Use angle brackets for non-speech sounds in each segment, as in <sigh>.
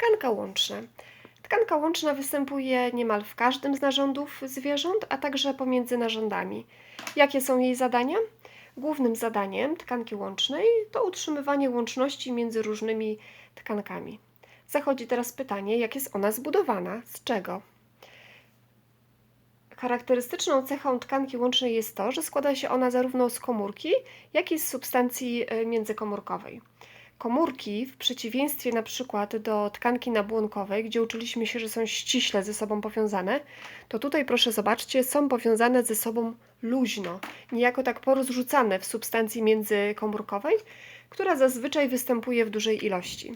Tkanka łączna. Tkanka łączna występuje niemal w każdym z narządów zwierząt, a także pomiędzy narządami. Jakie są jej zadania? Głównym zadaniem tkanki łącznej to utrzymywanie łączności między różnymi tkankami. Zachodzi teraz pytanie, jak jest ona zbudowana, z czego? Charakterystyczną cechą tkanki łącznej jest to, że składa się ona zarówno z komórki, jak i z substancji e, międzykomórkowej. Komórki, w przeciwieństwie na przykład do tkanki nabłonkowej, gdzie uczyliśmy się, że są ściśle ze sobą powiązane, to tutaj proszę zobaczcie, są powiązane ze sobą luźno, niejako tak porozrzucane w substancji międzykomórkowej, która zazwyczaj występuje w dużej ilości.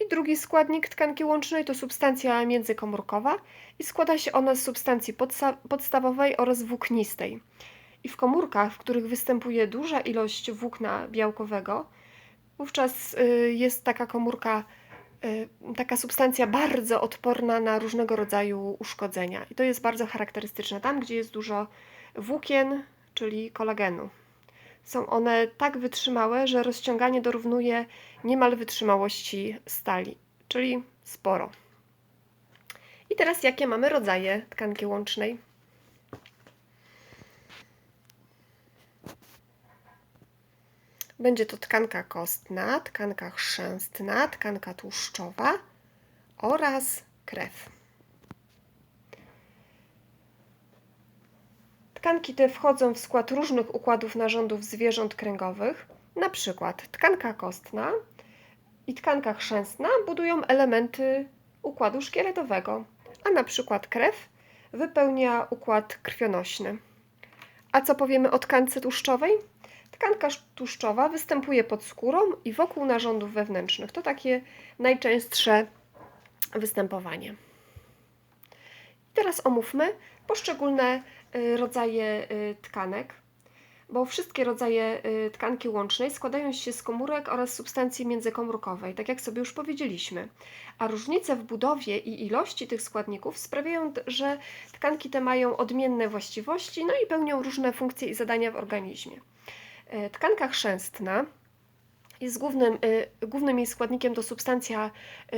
I drugi składnik tkanki łącznej to substancja międzykomórkowa i składa się ona z substancji podsta podstawowej oraz włóknistej. I w komórkach, w których występuje duża ilość włókna białkowego, wówczas y, jest taka komórka, y, taka substancja bardzo odporna na różnego rodzaju uszkodzenia. I to jest bardzo charakterystyczne tam, gdzie jest dużo włókien, czyli kolagenu. Są one tak wytrzymałe, że rozciąganie dorównuje niemal wytrzymałości stali, czyli sporo. I teraz jakie mamy rodzaje tkanki łącznej? Będzie to tkanka kostna, tkanka chrzęstna, tkanka tłuszczowa oraz krew. Tkanki te wchodzą w skład różnych układów narządów zwierząt kręgowych, na przykład tkanka kostna i tkanka chrzęstna budują elementy układu szkieletowego, a na przykład krew wypełnia układ krwionośny. A co powiemy o tkance tłuszczowej? Tkanka tłuszczowa występuje pod skórą i wokół narządów wewnętrznych. To takie najczęstsze występowanie. Teraz omówmy poszczególne y, rodzaje y, tkanek, bo wszystkie rodzaje y, tkanki łącznej składają się z komórek oraz substancji międzykomórkowej, tak jak sobie już powiedzieliśmy. A różnice w budowie i ilości tych składników sprawiają, że tkanki te mają odmienne właściwości, no i pełnią różne funkcje i zadania w organizmie. Tkanka chrzęstna jest głównym, głównym jej składnikiem to substancja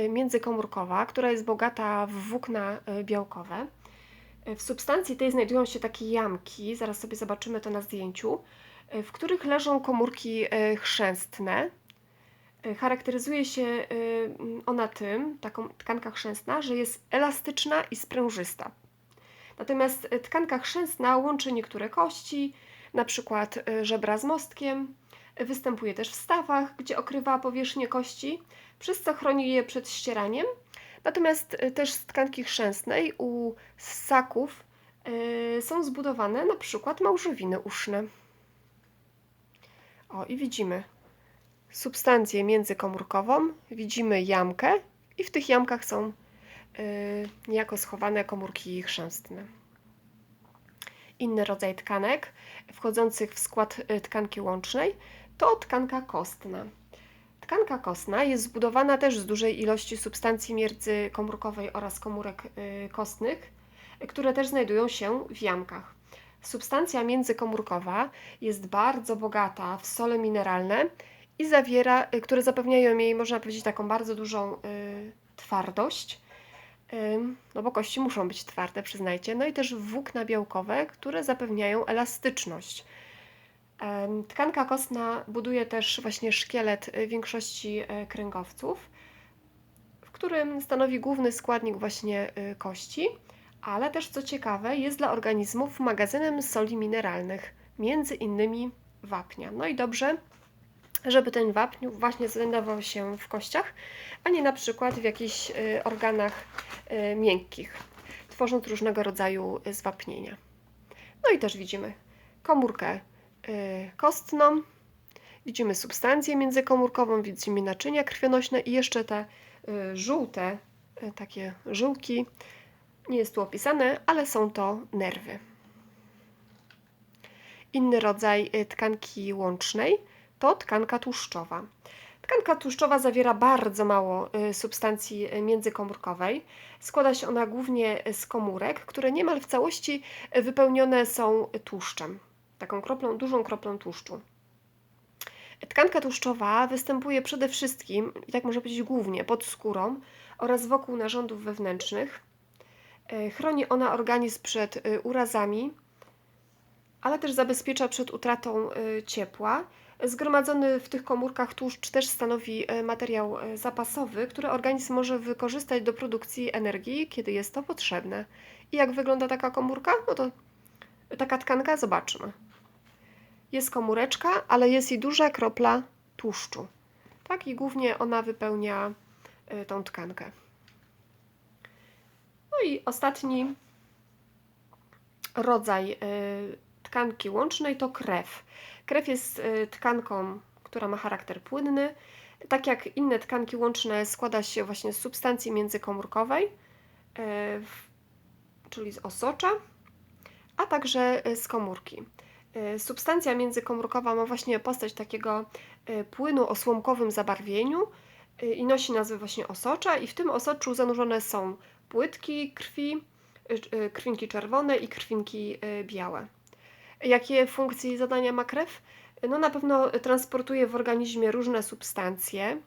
międzykomórkowa, która jest bogata w włókna białkowe. W substancji tej znajdują się takie jamki, zaraz sobie zobaczymy to na zdjęciu, e, w których leżą komórki e, chrzęstne. E, charakteryzuje się ona tym, taką tkanka chrzęstna, że jest elastyczna i sprężysta. Natomiast tkanka chrzęstna łączy niektóre kości, na przykład żebra z mostkiem. Występuje też w stawach, gdzie okrywa powierzchnię kości, przez co chroni je przed ścieraniem Natomiast y, też z tkanki chrzęstnej u ssaków yy, są zbudowane na przykład małżowiny uszne. O, i widzimy substancję międzykomórkową, widzimy jamkę i w tych jamkach są niejako schowane komórki chrzęstne. Inny rodzaj tkanek wchodzących w skład y, tkanki łącznej to tkanka kostna. Tkanka kostna jest zbudowana też z dużej ilości substancji międzykomórkowej oraz komórek y, kostnych, które też znajdują się w jamkach. Substancja międzykomórkowa jest bardzo bogata w sole mineralne i zawiera, y, które zapewniają jej, można powiedzieć, taką bardzo dużą y, twardość. No bo kości muszą być twarde, przyznajcie. No i też włókna białkowe, które zapewniają elastyczność. Tkanka kostna buduje też właśnie szkielet y, większości e, kręgowców, w którym stanowi główny składnik właśnie y, kości, ale też co ciekawe jest dla organizmów magazynem soli mineralnych, między innymi wapnia. No i dobrze, żeby ten wapń właśnie znajdował się w kościach, a nie na przykład w jakichś y, organach miękkich, tworząc różnego rodzaju zwapnienia. No i też widzimy komórkę Y, kostną. Widzimy substancję międzykomórkową, widzimy naczynia krwionośne i jeszcze te y, żółte, y, takie żyłki. Nie jest tu opisane, ale są to nerwy. Inny rodzaj tkanki łącznej to tkanka tłuszczowa. Tkanka tłuszczowa zawiera bardzo mało substancji międzykomórkowej. Składa się ona głównie z komórek, które niemal w całości wypełnione są tłuszczem taką kroplą, dużą kroplą tłuszczu. Tkanka tłuszczowa występuje przede wszystkim, i tak można powiedzieć głównie, pod skórą oraz wokół narządów wewnętrznych. Chroni ona organizm przed urazami, ale też zabezpiecza przed utratą ciepła. Zgromadzony w tych komórkach tłuszcz też stanowi materiał zapasowy, który organizm może wykorzystać do produkcji energii, kiedy jest to potrzebne. I jak wygląda taka komórka? No to taka tkanka, zobaczmy. Jest komóreczka, ale jest i duża kropla tłuszczu. Tak, i głównie ona wypełnia tą tkankę. No i ostatni rodzaj tkanki łącznej to krew. Krew jest y, tkanką, która ma charakter płynny. Tak jak inne tkanki łączne, składa się właśnie z substancji międzykomórkowej, y, czyli z osocza, a także z komórki. Substancja międzykomórkowa ma właśnie postać takiego płynu o słomkowym zabarwieniu i nosi nazwę właśnie osocza i w tym osoczu zanurzone są płytki krwi, y, y, krwinki czerwone i krwinki y, białe. Jakie funkcje i zadania ma krew? No na pewno transportuje w organizmie różne substancje.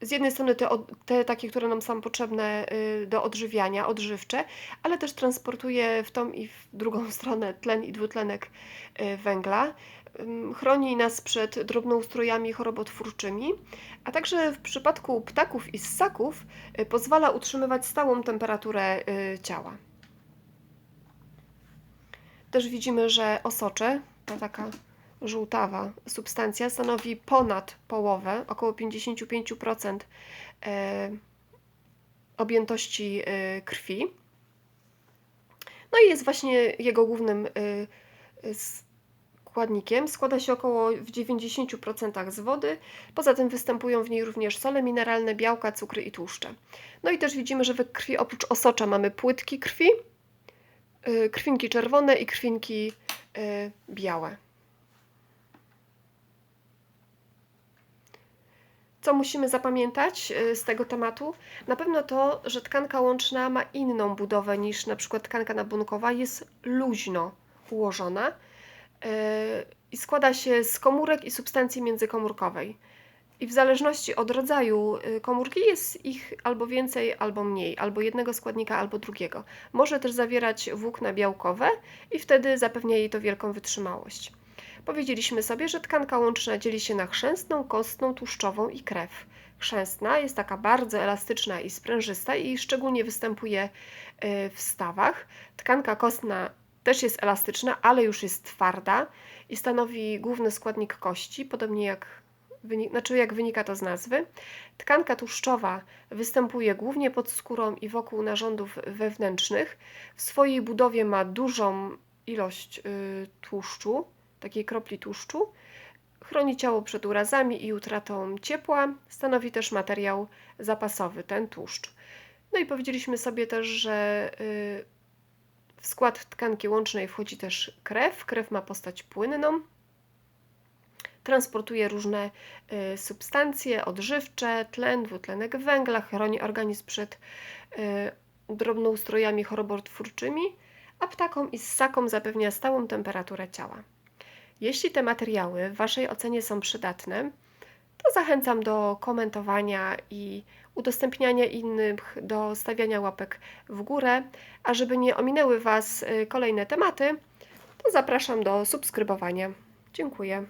Z jednej strony te, te takie, które nam są potrzebne do odżywiania, odżywcze, ale też transportuje w tą i w drugą <laughs> stronę tlen i dwutlenek węgla chroni nas przed drobnoustrojami chorobotwórczymi, a także w przypadku ptaków i ssaków y, pozwala utrzymywać stałą temperaturę y, ciała. Też widzimy, że osocze, to taka żółtawa substancja, stanowi ponad połowę, około 55% e, objętości e, krwi. No i jest właśnie jego głównym e, składnikiem. Składa się około w 90% z wody. Poza tym występują w niej również sole mineralne, białka, cukry i tłuszcze. No i też widzimy, że w krwi oprócz osocza mamy płytki krwi, krwinki czerwone i krwinki y, białe. Co musimy zapamiętać y, z tego tematu? Na pewno to, że tkanka łączna ma inną budowę niż na przykład tkanka nabłonkowa, jest luźno ułożona i składa się z komórek i substancji międzykomórkowej. I w zależności od rodzaju y, komórki jest ich albo więcej, albo mniej, albo jednego składnika, albo drugiego. Może też zawierać włókna białkowe i wtedy zapewnia jej to wielką wytrzymałość. Powiedzieliśmy sobie, że tkanka łączna dzieli się na chrzęstną, kostną, tłuszczową i krew. Chrzęstna jest taka bardzo elastyczna i sprężysta i szczególnie występuje y, w stawach. Tkanka kostna też jest elastyczna, ale już jest twarda i stanowi główny składnik kości, podobnie jak, znaczy jak wynika to z nazwy. Tkanka tłuszczowa występuje głównie pod skórą i wokół narządów wewnętrznych. W swojej budowie ma dużą ilość y, tłuszczu, takiej kropli tłuszczu. Chroni ciało przed urazami i utratą ciepła. Stanowi też materiał zapasowy, ten tłuszcz. No i powiedzieliśmy sobie też, że y, w skład tkanki łącznej wchodzi też krew. Krew ma postać płynną. Transportuje różne y, substancje odżywcze, tlen, dwutlenek węgla, chroni organizm przed y, drobnoustrojami chorobotwórczymi, a ptakom i ssakom zapewnia stałą temperaturę ciała. Jeśli te materiały w Waszej ocenie są przydatne, to zachęcam do komentowania i udostępniania innych, do stawiania łapek w górę, a żeby nie ominęły Was y, kolejne tematy, to zapraszam do subskrybowania. Dziękuję.